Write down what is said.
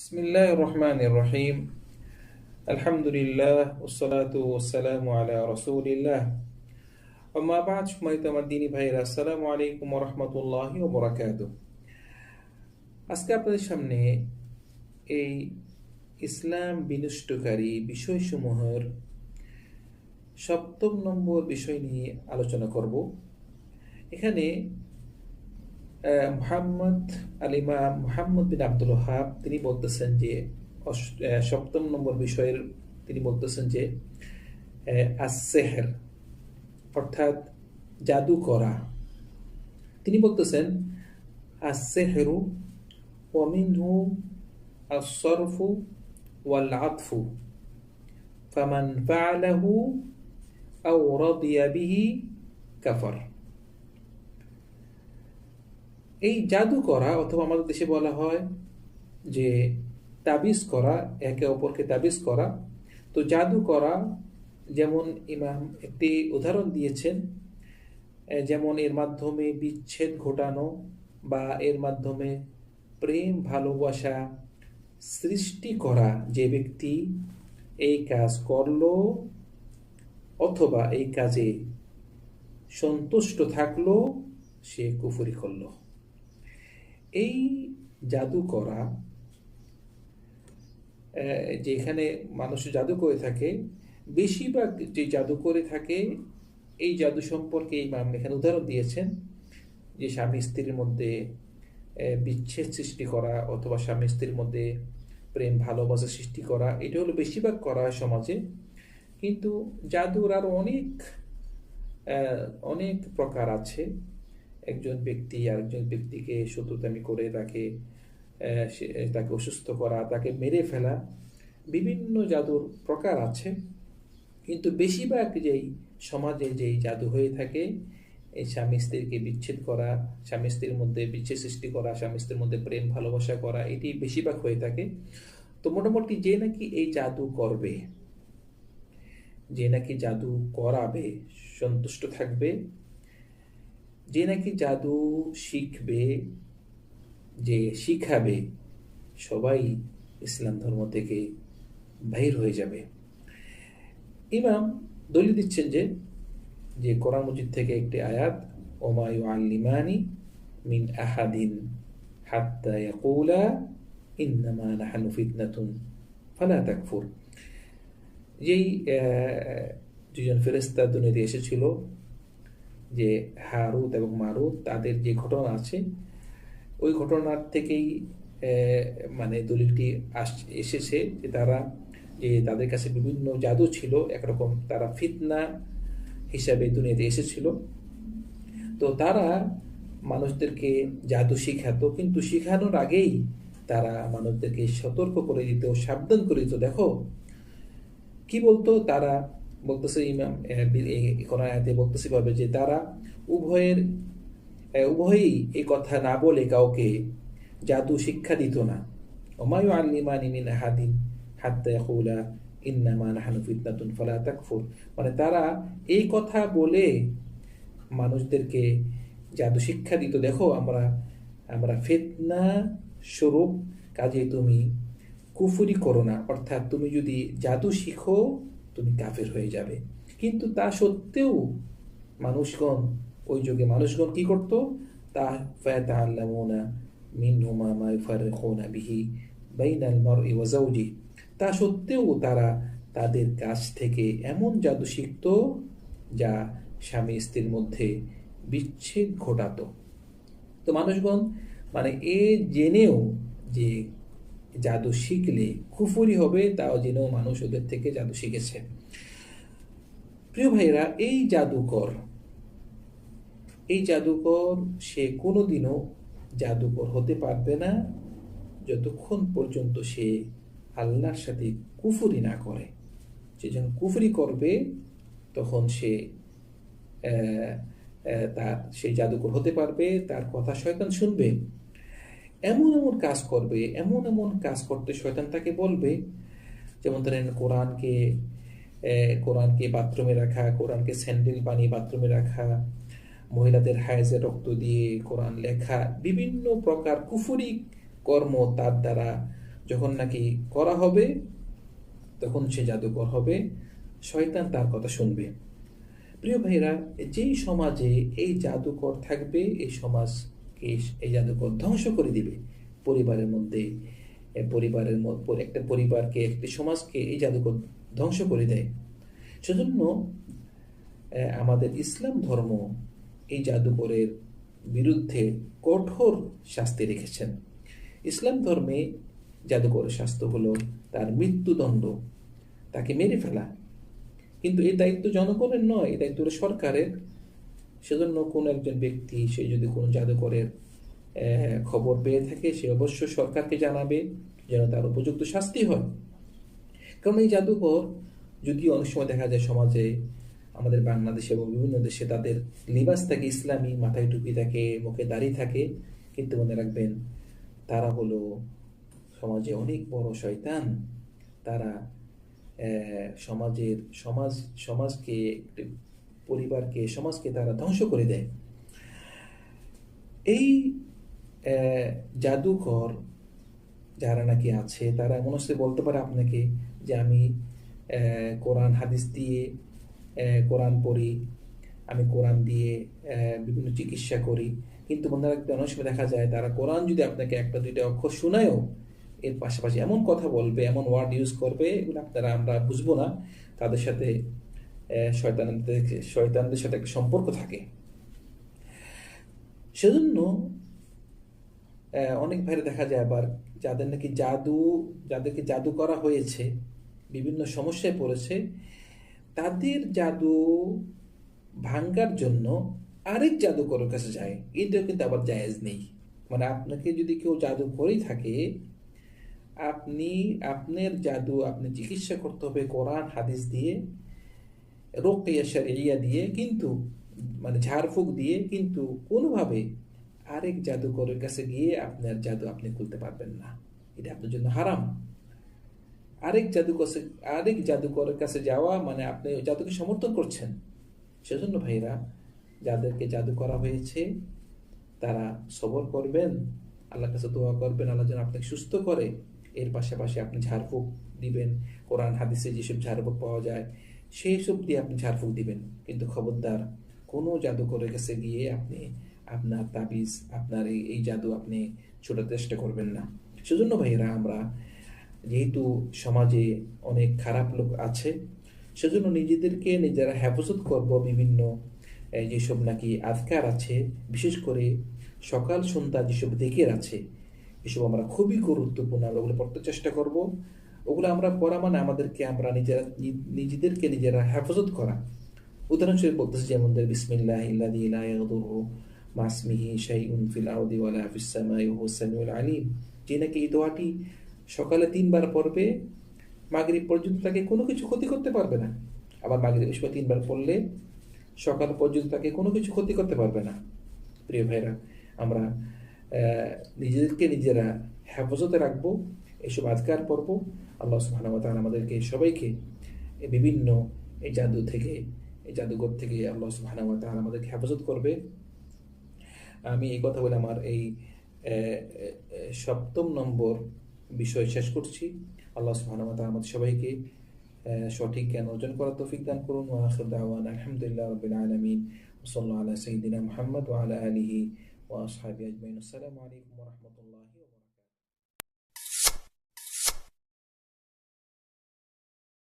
বিসমিল্লাহ রহমান রহিম আলহামদুলিল্লাহ ওসলাত ওসালাম আলা রসুলিল্লাহ মাবাজ হুমায়িত আমার দিনী ভাইরা, আসসালামু আলাইকুম রহমতুল্লাহ বরাকাত আজকে আপনাদের সামনে এই ইসলাম বিনষ্টকারী বিষয়সমূহের সপ্তম নম্বর বিষয় নিয়ে আলোচনা করব। এখানে মোহাম্মদ আলিমা মোহাম্মদ বিন আব্দুল হাব তিনি বলতেছেন যে সপ্তম নম্বর বিষয়ের তিনি বলতেছেন যে আসেহের অর্থাৎ জাদু করা। তিনি বলতেছেন আসেহেরু ওমিনহু আসরফু ওয়াল আতফু, ফামান ফাআলাহু আও রাদিয়া বিহি কাফার। এই জাদু করা অথবা আমাদের দেশে বলা হয় যে তাবিজ করা, একে অপরকে তাবিজ করা। তো জাদু করা যেমন ইমাম একটি উদাহরণ দিয়েছেন যেমন এর মাধ্যমে বিচ্ছেদ ঘটানো বা এর মাধ্যমে প্রেম, ভালোবাসা সৃষ্টি করা যে ব্যক্তি এই কাজ করল অথবা এই কাজে সন্তুষ্ট থাকল, সে কুফুরি করল। এই জাদু করা যেখানে মানুষ জাদু করে থাকে, বেশিরভাগ যে জাদু করে থাকে, এই জাদু সম্পর্কে এই মাম এখানে উদাহরণ দিয়েছেন যে স্বামী স্ত্রীর মধ্যে বিচ্ছেদ সৃষ্টি করা অথবা স্বামী স্ত্রীর মধ্যে প্রেম ভালোবাসা সৃষ্টি করা, এটা হলো বেশিরভাগ করা হয় সমাজে। কিন্তু জাদুর আরও অনেক অনেক প্রকার আছে। একজন ব্যক্তি আরেকজন ব্যক্তিকে শত্রুতামি করে তাকে তাকে অসুস্থ করা, তাকে মেরে ফেলা, বিভিন্ন জাদুর প্রকার আছে। কিন্তু বেশিরভাগ যেই সমাজে যেই জাদু হয়ে থাকে, এই স্বামী স্ত্রীকে বিচ্ছেদ করা, স্বামী স্ত্রীর মধ্যে বিচ্ছেদ সৃষ্টি করা, স্বামী স্ত্রীর মধ্যে প্রেম, ভালোবাসা করা, এটি বেশিরভাগ হয়ে থাকে। তো মোটামুটি যে নাকি এই জাদু করবে, যে নাকি জাদু করাবে, সন্তুষ্ট থাকবে যে নাকি জাদু শিখবে, যে শিখাবে, সবাই ইসলাম ধর্ম থেকে বাহির হয়ে যাবে। ইমাম দলিল দিচ্ছেন যে যে কোরআন মজিদ থেকে একটি আয়াত ওমায়ু আল্লিমানি মিন আহাদিন হাত্তা ইয়াকুলা, ইন্নামা নাহানু ফিতনাতুন ফালা তাকফুর। যেই দুজন ফেরেস্তা দুনিয়াতে এসেছিল যে হারুত এবং মারুত, তাদের যে ঘটনা আছে, ওই ঘটনার থেকেই মানে দলিলটি আস, এসেছে যে তারা যে তাদের কাছে বিভিন্ন জাদু ছিল, একরকম তারা ফিতনা হিসাবে দুনিয়াতে এসেছিল। তো তারা মানুষদেরকে জাদু শিখাতো, কিন্তু শিখানোর আগেই তারা মানুষদেরকে সতর্ক করে দিত, সাবধান করে দিত। দেখো, কি বলতো? তারা বলতেছে ইমাম কোন আয়াতে বলতেছে ভাবে যে তারা উভয়ের উভয়ই এই কথা না বলে কাউকে জাদু শিক্ষা দিত না। ওমায়ু আল্লিমানি মিন হাদিন হাত্তা ইয়াকুলা ইন্নামা নাহানু ফিতনাতুন ফালা তাকফুর। মানে তারা এই কথা বলে মানুষদেরকে জাদু শিক্ষা দিত। দেখো আমরা আমরা ফেতনা স্বরূপ কাজে তুমি কুফুরি করো না। অর্থাৎ তুমি যদি জাদু শিখো তুমি কাফের হয়ে যাবে। কিন্তু তা সত্ত্বেও মানুষগণ, ওই যুগে মানুষগণ কি করতো? তা মা বিহি তা সত্ত্বেও তারা তাদের কাছ থেকে এমন জাদু শিখত যা স্বামী স্ত্রীর মধ্যে বিচ্ছেদ ঘটাতো। তো মানুষগণ মানে এ জেনেও যে জাদু শিখলে কুফুরি হবে, তাও জেনেও মানুষ ওদের থেকে জাদু শিখেছে। প্রিয় ভাইরা এই জাদুকর এই জাদুকর সে কোনোদিনও জাদুকর হতে পারবে না, যতক্ষণ পর্যন্ত সে আল্লাহর সাথে কুফুরি না করে। সে যখন কুফুরি করবে, তখন সে তার সেই জাদুকর হতে পারবে, তার কথা শয়তান শুনবে। এমন এমন কাজ করবে, এমন এমন কাজ করতে শয়তান তাকে বলবে, যেমন ধরেন কোরআনকে কোরআনকে বাথরুমে রাখা, কোরআনকে স্যান্ডেল বানিয়ে বাথরুমে রাখা, মহিলাদের হায়েজে রক্ত দিয়ে কোরআন লেখা, বিভিন্ন প্রকার কুফুরি কর্ম তার দ্বারা যখন নাকি করা হবে, তখন সে জাদুকর হবে, শয়তান তার কথা শুনবে। প্রিয় ভাইরা যেই সমাজে এই জাদুকর থাকবে, এই সমাজকে এই জাদুকর ধ্বংস করে দিবে। পরিবারের মধ্যে পরিবারের একটা পরিবারকে, একটি সমাজকে এই জাদুকর ধ্বংস করে দেয়। সেজন্য আমাদের ইসলাম ধর্ম এই জাদুকরের বিরুদ্ধে কঠোর শাস্তি রেখেছেন। ইসলাম ধর্মে জাদুকরের শাস্তি হলো তার মৃত্যুদণ্ড, তাকে মেরে ফেলা। কিন্তু এই দায়িত্ব জনগণের নয় এই দায়িত্ব সরকারের। সেজন্য কোনো একজন ব্যক্তি সে যদি কোনো জাদুকরের খবর পেয়ে থাকে, সে অবশ্যই সরকারকে জানাবে যেন তার উপযুক্ত শাস্তি হয়। কারণ এই জাদুঘর যদিও অনেক সময় দেখা যায় সমাজে, আমাদের বাংলাদেশে এবং বিভিন্ন দেশে তাদের লিবাস থাকে ইসলামী, মাথায় টুপি থাকে, মুখে দাড়ি থাকে, কিন্তু মনে রাখবেন তারা হলো সমাজে অনেক বড় শয়তান। তারা সমাজের, সমাজ, সমাজকে একটি পরিবারকে, সমাজকে তারা ধ্বংস করে দেয়। এই জাদুঘর যারা নাকি আছে, তারা এমন বলতে পারে আপনাকে যে আমি কোরআন, হাদিস দিয়ে কোরআন পড়ি, আমি কোরআন দিয়ে বিভিন্ন চিকিৎসা করি। কিন্তু মনে রাখবে অনেক সময় দেখা যায় তারা কোরআন যদি আপনাকে একটা, দুইটা অক্ষর শোনায়ও, এর পাশাপাশি এমন কথা বলবে, এমন ওয়ার্ড ইউজ করবে, এগুলো আপনারা, আমরা বুঝব না। তাদের সাথে শয়তানদের শয়তানদের সাথে একটা সম্পর্ক থাকে। সেজন্য অনেক ভাইরে দেখা যায় আবার যাদের নাকি জাদু, যাদেরকে জাদু করা হয়েছে, বিভিন্ন সমস্যায় পড়েছে, তাদের জাদু ভাঙ্গার জন্য আরেক জাদুকরের কাছে যায়। এটাও কিন্তু আবার জায়েজ নেই। মানে আপনাকে যদি কেউ জাদু করেই থাকে, আপনি, আপনার জাদু আপনি চিকিৎসা করতে হবে কোরআন, হাদিস দিয়ে রোকিয়া শরিয়া দিয়ে কিন্তু মানে ঝাড়ফুঁক দিয়ে কিন্তু কোনোভাবে আরেক জাদুকরের কাছে গিয়ে আপনার জাদু আপনি খুলতে পারবেন না। এটা আপনার জন্য হারাম। আরেক জাদু কাছে, আরেক জাদুকরের কাছে যাওয়া মানে আপনি জাদুকে সমর্থন করছেন। সেজন্য ভাইরা যাদেরকে জাদু করা হয়েছে, তারা সবর করবেন, আল্লাহর কাছে দোয়া করবেন, আল্লাহ যেন আপনাকে সুস্থ করে। এর পাশাপাশি আপনি ঝাড়ফুঁক দিবেন। কোরআন, হাদিসে যেসব ঝাড়ফুঁক পাওয়া যায় সেই সব দিয়ে আপনি ঝাড়ফুঁক দিবেন। কিন্তু খবরদার, কোনো জাদুকরের কাছে গিয়ে আপনি আপনার তাবিজ, আপনার এই এই জাদু আপনি ছোটার চেষ্টা করবেন না। সেজন্য ভাইয়েরা, আমরা যেহেতু সমাজে অনেক খারাপ লোক আছে, সেজন্য নিজেদেরকে নিজেরা হেফাজত করব বিভিন্ন যেসব নাকি আজকার আছে, বিশেষ করে সকাল, সন্ধ্যা যেসব দিকের আছে এসব আমরা খুবই গুরুত্বপূর্ণ, আমরা ওগুলো পড়তে চেষ্টা করব। ওগুলো আমরা পড়া মানে আমাদেরকে আমরা নিজেরা নিজেদেরকে নিজেরা হেফাজত করা। উদাহরণস্বরূপ বলতেছে যেমন ধর বিসমিল্লাহ ইল্লাযী লা ইয়াদুররু মা ইসমিহি শাইউন ফিল আরদি ওয়ালা ফিস সামাই ওয়া সামিউল আলিম। যে নাকি এই দোয়াটি সকালে তিনবার পড়বে, মাগরিব পর্যন্ত তাকে কোনো কিছু ক্ষতি করতে পারবে না। আবার মাগরিব সময় তিনবার পড়লে সকাল পর্যন্ত তাকে কোনো কিছু ক্ষতি করতে পারবে না। প্রিয় ভাইরা, আমরা নিজেদেরকে নিজেরা হেফাজতে রাখব। এইসব আজকার পর্ব। আল্লাহ সুবহানাহু আমাদেরকে, সবাইকে বিভিন্ন এই জাদু থেকে এই জাদুঘর থেকে আল্লাহ সুবহানাহু আমাদেরকে হেফাজত করবে। আমি এই কথা বলে আমার এই সপ্তম নম্বর বিষয় শেষ করছি। আল্লাহ সুবহানাহু আমাদের সবাইকে সঠিক জ্ঞান অর্জন করার তৌফিক দান করুন। ওয়া আলহামদুলিল্লাহ আলা সাইয়্যিদিনা মুহাম্মদ ওয়া আলা আজমাইন। আসসালামু আলাইকুম